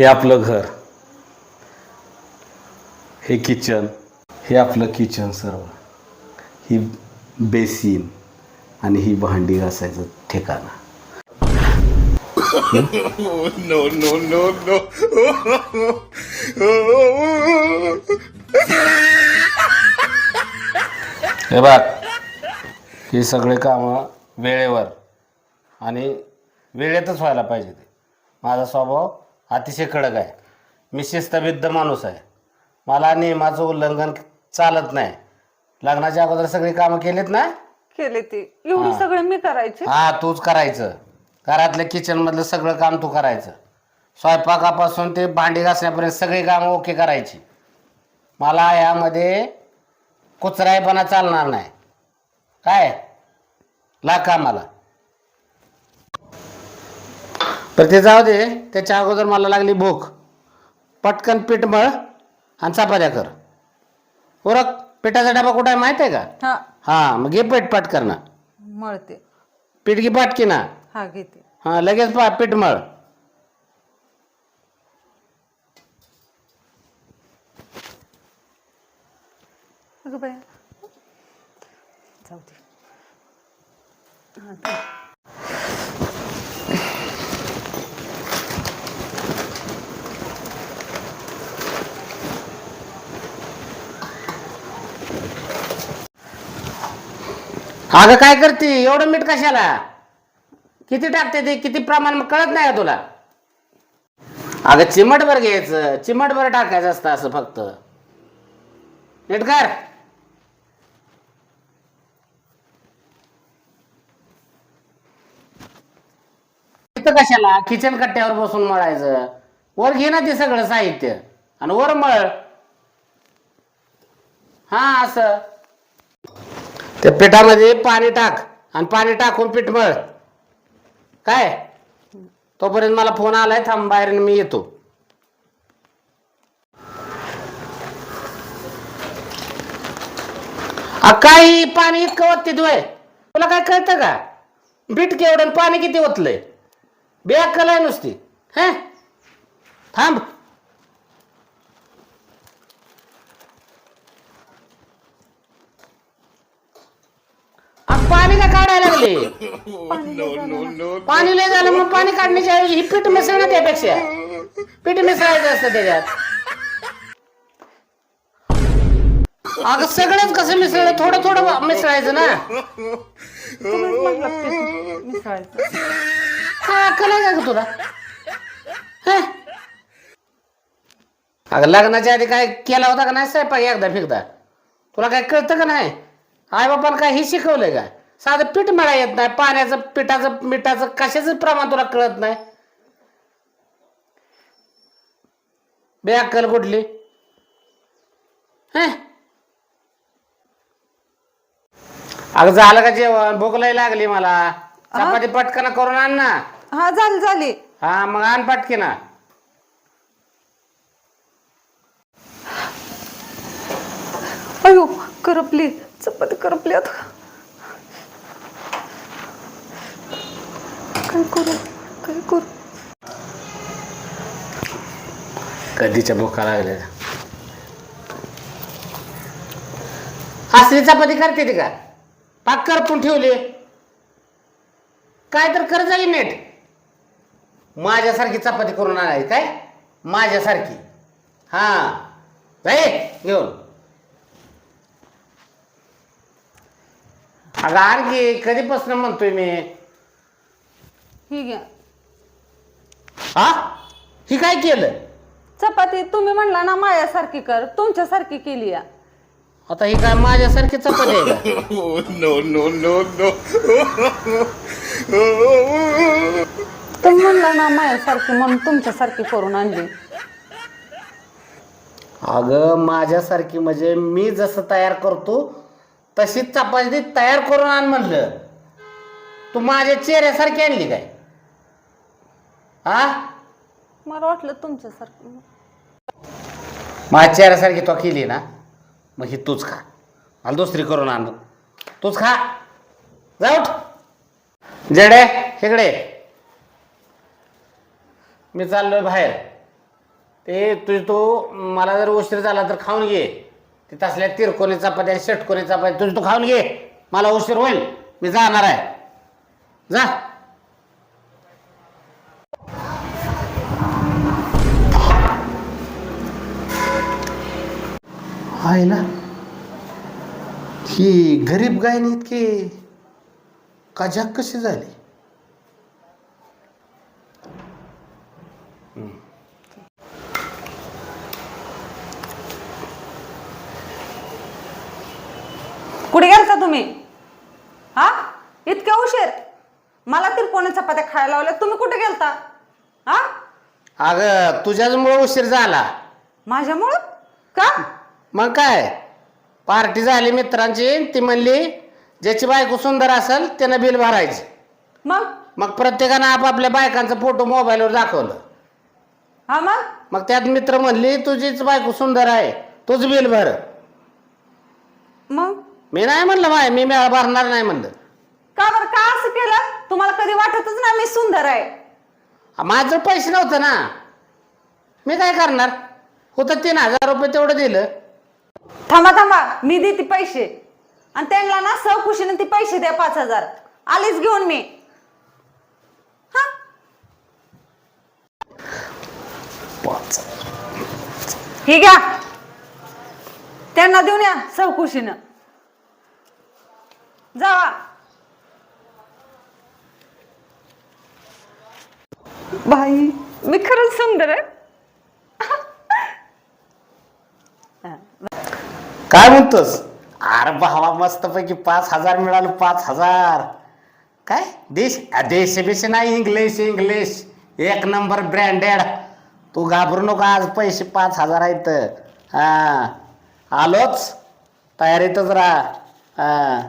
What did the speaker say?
हे आपलं घर हे किचन हे आपलं किचन सर्व. ही बेसिन आणि ही भांडी घासायचं ठिकाण. No, no, no, no. हे बघ हे सगळे कामं वेळेवर आणि वेळेतच व्हायला पाहिजे ते. माझा स्वभाव अतिशय कडक आहे. मी शिस्तबद्ध माणूस आहे. मला नियमाचं उल्लंघन चालत नाही. लग्नाच्या अगोदर सगळी कामं केलीत ना? केले ते. एवढी सगळं मी करायचे? हा तूच करायचं. घरातल्या किचनमधलं सगळं काम तू करायचं. स्वयंपाकापासून ते भांडी घासण्यापर्यंत सगळी कामं ओके करायची. मला यामध्ये कुचराईपणा चालणार नाही. काय? लाग कामाला. तर ते जाऊ दे त्याच्या अगोदर मला लागली भूक. पटकन पीठ मळ आणि चपात्या कर. उरक पिठाचा डबा कुठं आहे माहिती आहे का? हा. हां मग घे पीठ पटकन ना मळते. पीठ घे पाटकी ना. हा घेते. हां लगेच पा पीठ मळ. अगं बाया. जाऊ दे. हा, ते. अगं काय करते? एवढं मीठ कशाला? किती टाकते ते? किती प्रमाण? कळत नाही का तुला? अगं चिमटभर घ्यायचं. चिमटभर टाकायचं असतं असं फक्त. नीट कर. कशाला? किचन कट्ट्यावर बसून मळायचं. वर घे ना ते सगळं साहित्य. आणि वर मळ. हा असं. त्या पिठामध्ये पाणी टाक आणि पाणी टाकून पीठ मळ. काय? तोपर्यंत मला फोन आलाय थांब बाहेर मी येतो. अ, काही पाणी इतकं ओतते तुय तुला काय कळतं का? बीट केवढं पाणी किती ओतलंय? बेअक्कल आहे नुसती. हे? थांब अ, पाणी लागले पाणी लय झालं मग पाणी काढण्याच्या ऐवजी ही पीठ मिसळणं त्यापेक्षा. पीठ मिसळायचं असतं त्याच्यात. अगं सगळंच कसं मिसळलं थोडं थोडं मिसळायचं ना. काय अक्कल आहे का ग तुला. हं? अगं लग्नाच्या आधी काय केला होता का नाही स्वयंपाक एकदा फिकदा तुला काय कळतं का नाही? आई बापानं काय हे शिकवलंय का? साधं पीठ मळा येत नाही पाण्याचं पिठाचं मिठाचं कशाचं प्रमाण तुला कळत नाही? बेअक्कल कुठली? हं? अगं झालं का जेवण? भूक लय लागली मला. चपाती पटकन करून आण ना. हा झाली झाली. हा मग आण पटकी ना अयो करपली चपाती करपली आता. काय करू? काय करू? कधीच्या भुका लागल्या? असली चपाती करते ती का? पाक करपून ठेवली. काय तर कर जाईल नेट. माझ्यासारखी चपाती करून आणायची काय? माझ्यासारखी. हा. जाई घेऊन. अगं आणखी कधीपासून म्हणतोय मी? ही घ्या. हा ही काय केलं चपाती तुम्ही म्हणला ना मायासारखी कर तुमच्यासारखी केली या. आता ही काय माझ्यासारखी चपाती आहे का? Oh. तुम्ही म्हणला ना मायासारखी म्हणून तुमच्यासारखी करून आणली. अगं माझ्यासारखी म्हणजे मी जसं तयार करतो तशीच चपाती तयार करून आण म्हणलं. तू माझ्या चेहऱ्यासारखी आणली काय? हा? मला वाटलं तुमच्यासारखी. माझ्या चेहऱ्यासारखी तो केली ना मग ही तूच खा. मला दुसरी करून आण. तूच खा. जाऊट जडे इकडे. मी चाललोय बाहेर. ते तुझ तू मला जर उशीर झाला तर खाऊन घे. ते तसल्या तिरकोणी चपात्या षटकोनी चपात्या तुझ तू खाऊन घे. मला उशीर होईल. मी जाणार आहे. जा. आहे ना. ही गरीब गायने इतकी कजाक कशी झाली? कुठे गेलता तुम्ही? हा? इतक्या उशीर? मला तिरकोणी चपात्या खायला लावल्या. तुम्ही कुठे गेलता? हा? अगं तुझ्याचमुळे उशीर झाला. माझ्यामुळं? का? मग काय? पार्टी झाली मित्रांची ती म्हणली ज्याची बायको सुंदर असेल त्यानं बिल भरायचं. मग? मग प्रत्येकानं आपापल्या बायकांचा फोटो मोबाईलवर दाखवलं. हा मग? मग त्यात मित्र म्हणली तुझीच बायको सुंदर आहे तुझ बिल भर. मग? मी नाही म्हणलं माय मी मेळा भरणार नाही म्हणलं. का बरं? का असं केलं? तुम्हाला कधी वाटतच ना मी सुंदर आहे. माझं पैसे नव्हतं ना. मी काय करणार? होतं तीन हजार रुपये तेवढं दिलं. थांबा थांबा. मी देते पैसे. आणि त्यांना ना सहकुशीने ती पैसे द्या पाच हजार. आलीच घेऊन मी. हा? हे घ्या. त्यांना देऊन या सहकुशीनं जावा. बाई मी खरंच सुंदर आहे. काय म्हणतोस? अरे भावा मस्तपैकी पाच हजार मिळालं पाच हजार. काय? देश अ, देश बिश नाही इंग्लिश इंग्लिश. एक नंबर ब्रँडेड. तू घाबरू नको आज पैसे पाच हजार आहेत. हा. आलोच? तयारीतच राहा. हा.